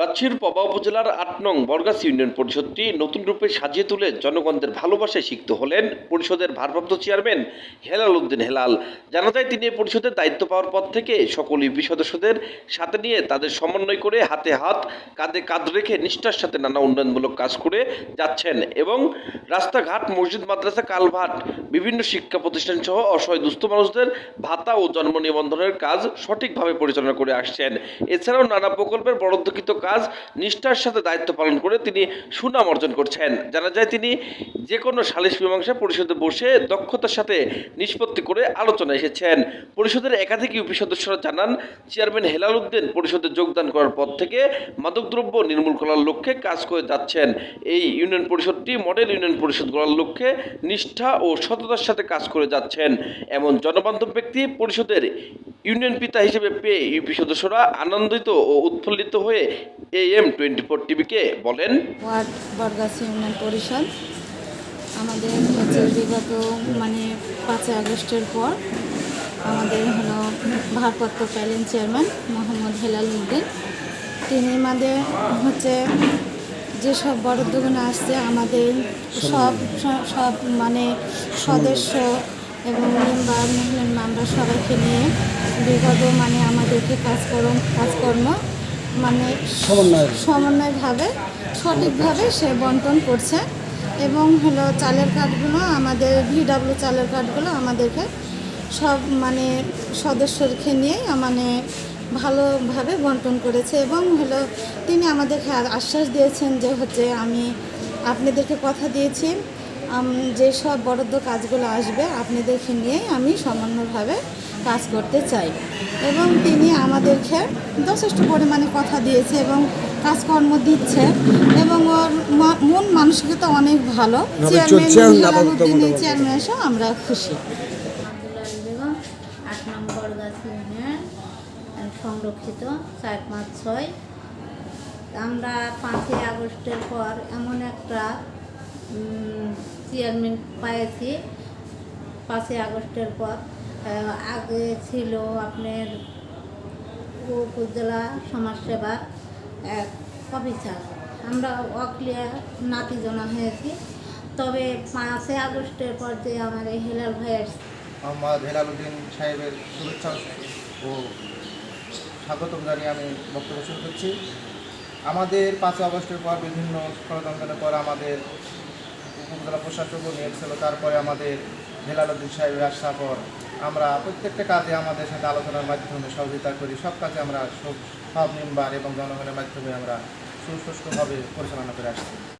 রাজশাহীর পবা উপজেলার আট নং বরগাছ ইউনিয়ন পরিষদটি নতুন রূপে সাজিয়ে তুলে জনগণদের ভালোবাসায় সিক্ত হলেন পরিষদের ভারপ্রাপ্ত চেয়ারম্যান হেলাল উদ্দিন হেলাল। জানা যায়, তিনি পরিষদের দায়িত্ব পাওয়ার পর থেকে সকল ইউপি সদস্যদের সাথে নিয়ে তাদের সমন্বয় করে হাতে হাত, কাঁধে কাঁধ রেখে নিষ্ঠার সাথে নানা উন্নয়নমূলক কাজ করে যাচ্ছেন এবং রাস্তাঘাট, মসজিদ, মাদ্রাসা, কালভাট, বিভিন্ন শিক্ষা প্রতিষ্ঠান সহ অসহায় দুস্থ মানুষদের ভাতা ও জন্ম নিবন্ধনের কাজ সঠিকভাবে পরিচালনা করে আসছেন। এছাড়াও নানা প্রকল্পের বরাদ্দকৃত কাজ নিষ্ঠার সাথে দায়িত্ব পালন করে তিনি সুনাম অর্জন করছেন। জানা যায় তিনি যে কোনো সালিশ মীমাংসা পরিষদে বসে দক্ষতার সাথে নিষ্পত্তি করে আলোচনা এসেছেন। পরিষদের একাধিক ইউপি সদস্যরা জানান, চেয়ারম্যান হেলাল উদ্দিন পরিষদে যোগদান করার পর থেকে মাদকদ্রব্য নির্মূল করার লক্ষ্যে কাজ করে যাচ্ছেন। এই ইউনিয়ন পরিষদটি মডেল ইউনিয়ন পরিষদ গড়ার লক্ষ্যে নিষ্ঠা ও সততার সাথে কাজ করে যাচ্ছেন। এমন জনবান্ধব ব্যক্তি পরিষদের ইউনিয়ন পিতা হিসেবে পেয়ে ইউপি সদস্যরা আনন্দিত ও উৎফুল্লিত হয়ে এ এম টোয়েন্টি ফোর টিভিকে বলেন, ওয়ার্ড বরগাছি ইউনিয়ন পরিষদ। আমাদের হচ্ছে বিগত মানে পাঁচই আগস্টের পর আমাদের হলো ভারপ্রাপ্ত প্যালেন চেয়ারম্যান মোহাম্মদ হেলাল উদ্দিন। তিনি আমাদের হচ্ছে যেসব বড় বরাদ্দগুলো আসছে, আমাদের সব, সব- মানে সদস্য এবং মেম্বার, মহিলা, আমরা সবাইকে নিয়ে বিগত মানে আমাদেরকে কাজকর্ম কাজকর্ম মানে সমন্বয়ভাবে সঠিকভাবে সে বন্টন করছে এবং হলো চালের কার্ডগুলো আমাদের ভিডাব্লিউ চালের কার্ডগুলো আমাদেরকে সব মানে সদস্যকে নিয়ে মানে ভালোভাবে বন্টন করেছে এবং হলো তিনি আমাদেরকে আশ্বাস দিয়েছেন যে হচ্ছে আমি আপনাদেরকে কথা দিয়েছি যে সব বরাদ্দ কাজগুলো আসবে আপনাদেরকে নিয়েই আমি সমন্বয়ভাবে কাজ করতে চাই। এবং তিনি আমাদেরকে যথেষ্ট পরিমাণে কথা দিয়েছে এবং কাজকর্ম দিচ্ছে এবং ওর মন মানসিকতা অনেক ভালো। চেয়ারম্যান চেয়ারম্যান এসেও আমরা খুশি। আট নম্বর গাছ সংরক্ষিত চার পাঁচ ছয়। আমরা পাঁচই আগস্টের পর এমন একটা চেয়ারম্যান পেয়েছি পাঁচই আগস্টের পর আগে ছিল আপনার উপজেলা সমাজসেবা এক অফিসার আমরা অক্লিয়ার নাতিজনা হয়েছি। তবে পাঁচই আগস্টের পর যে আমার এই হেলাল ভাই আসছে মোহাম্মদ হেলালুদ্দিন সাহেবের শুভেচ্ছা ও স্বাগতম জানিয়ে আমি বক্তব্য শুরু করছি। আমাদের পাঁচই আগস্টের পর বিভিন্ন ষড়যন্ত্রের পর আমাদের উপজেলা প্রশাসকও নিয়েছিল তারপরে আমাদের হেলালুদ্দিন সাহেবের আসার পর আমরা প্রত্যেকটা কাজে আমাদের সাথে আলোচনার মাধ্যমে সহযোগিতা করি। সব কাজে আমরা সব মেম্বার এবং জনগণের মাধ্যমে আমরা সুস্পষ্টভাবে পরিচালনা করে আসছি।